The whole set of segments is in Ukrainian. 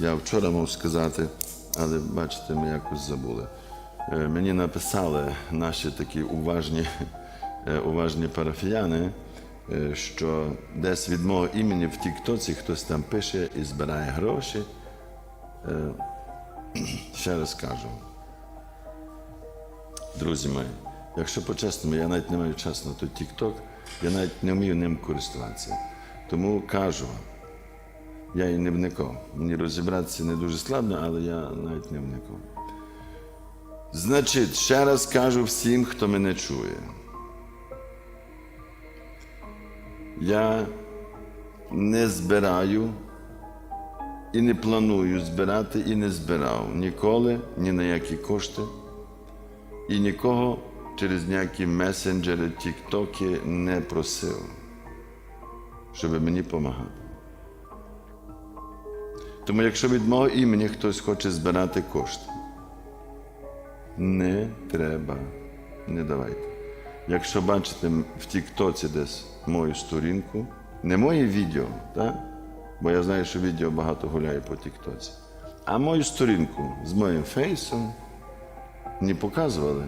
Я вчора мав сказати, але бачите, ми якось забули. Е, Мені написали наші такі уважні, е, уважні парафіяни, е, що десь від мого імені в Тіктоці хтось там пише і збирає гроші. Ще раз кажу. Друзі мої, якщо по-чесному, я навіть не маю часу на той TikTok, я навіть не вмію ним користуватися. Тому кажу вам, я і не вникав. Мені розібратися не дуже складно, але я навіть не вникав. Значить, ще раз кажу всім, хто мене чує. Я не збираю і не планую збирати, і не збирав ніколи ні на які кошти, і нікого через ніякі месенджери, тіктоки не просив, щоб мені допомагати. Тому якщо від мого імені хтось хоче збирати кошти, не треба, не давайте. Якщо бачите в Тіктоці десь мою сторінку, не моє відео, так? бо я знаю, що відео багато гуляє по Тіктоці, а мою сторінку з моїм фейсом не показували.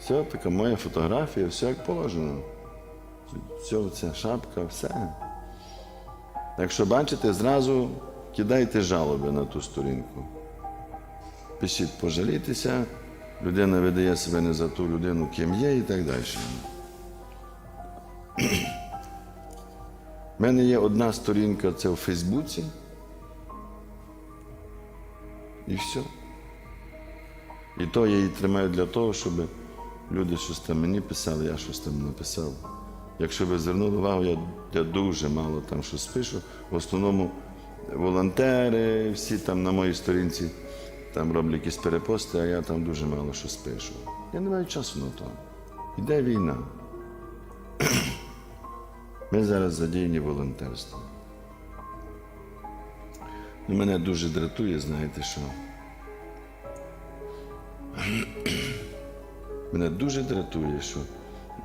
Все, така моя фотографія, все як положено. Все, ця шапка, все. Якщо бачите, зразу кидайте жалоби на ту сторінку. Пишіть, пожалітися, людина видає себе не за ту людину, ким є, і так далі. У мене є одна сторінка, це у Фейсбуці. І все. І то я її тримаю для того, щоб люди щось там мені писали, я щось там написав. Якщо ви звернули увагу, я, я дуже мало там щось пишу. В основному волонтери, всі там на моїй сторінці там роблять якісь перепости, а я там дуже мало щось пишу. Я не маю часу на то. Іде війна. Ми зараз задіяні волонтерством. Ну, мене дуже дратує, знаєте що? Мене дуже дратує, що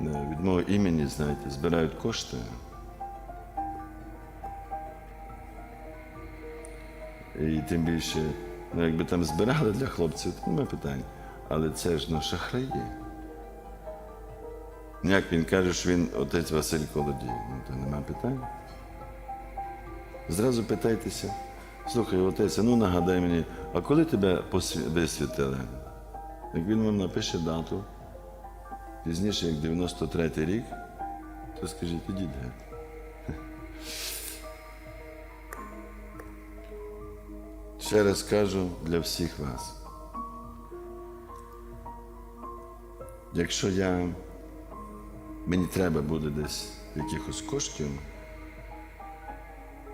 е, від мого імені, знаєте, збирають кошти. І тим більше, ну, якби там збирали для хлопців, то немає питань. Але це ж ну, шахраї. Як він каже, що він отець Василь Колодій, ну то нема питань. Зразу питайтеся, слухай, отець, ну нагадай мені, а коли тебе висвітили? Як він вам напише дату, пізніше, як 93-й рік, то скажіть, ідіть геть. Ще раз кажу для всіх вас. Якщо я, мені треба буде десь якихось коштів,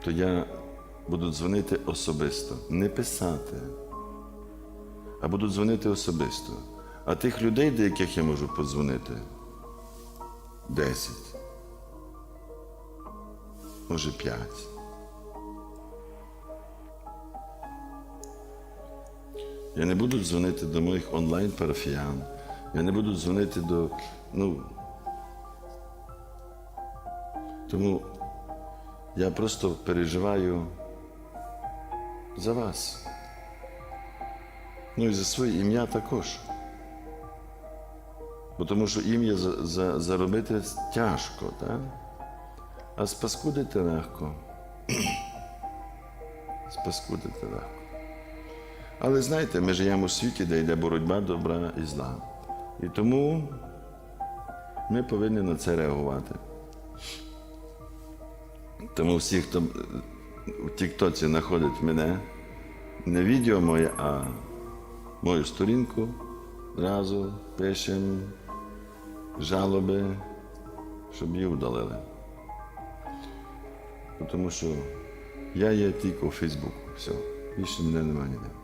то я буду дзвонити особисто, не писати, а буду дзвонити особисто. А тих людей, до яких я можу подзвонити, 10, може 5. Я не буду дзвонити до моїх онлайн-парафіян. Я не буду дзвонити до. Ну. Тому я просто переживаю за вас. Ну і за своє ім'я також. Бо тому що ім'я за, за, заробити тяжко, так? А спаскудити легко. спаскудити легко. Але знаєте, ми живемо у світі, де йде боротьба добра і зла. І тому ми повинні на це реагувати. Тому всі, хто в Тіктоці знаходить мене, не відео моє, а мою сторінку, зразу пишемо жалоби, щоб її удалили. Тому що я є тільки у Фейсбуку. Все. Більше мене немає ніде.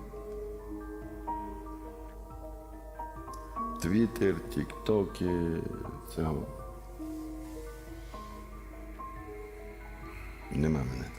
Твіттер, Тіктоки, цього. Нема мене.